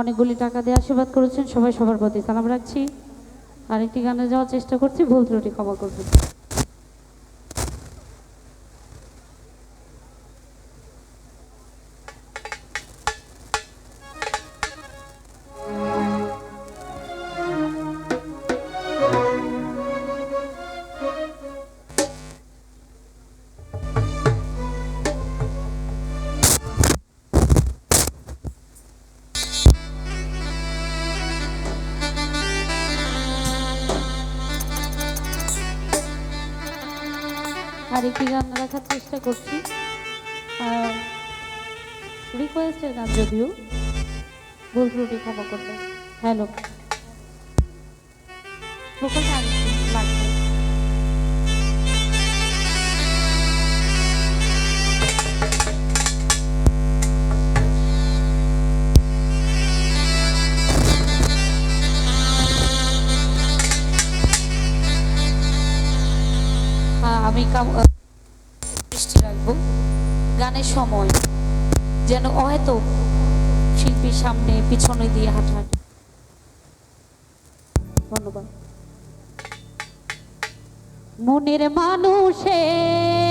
অনেকগুলি টাকা দিয়ে আশীর্বাদ করেছেন, সবাই সবার প্রতি সালাম রাখছি। আরেকটি গানে যাওয়ার চেষ্টা করছি, ভুল ত্রুটি ক্ষমা করবেন। আরেকটি গান রাখার চেষ্টা করছি। আর রিকোয়েস্টের গান যদিও ভুল ত্রুটি ক্ষমা করবে হ্যালো। ভোকালটা আমি দৃষ্টি রাখব। গানের সময় যেন হয়তো শিল্পীর সামনে পিছনে দিয়ে হাঁটান ধন্যবাদ। মনের মানুষের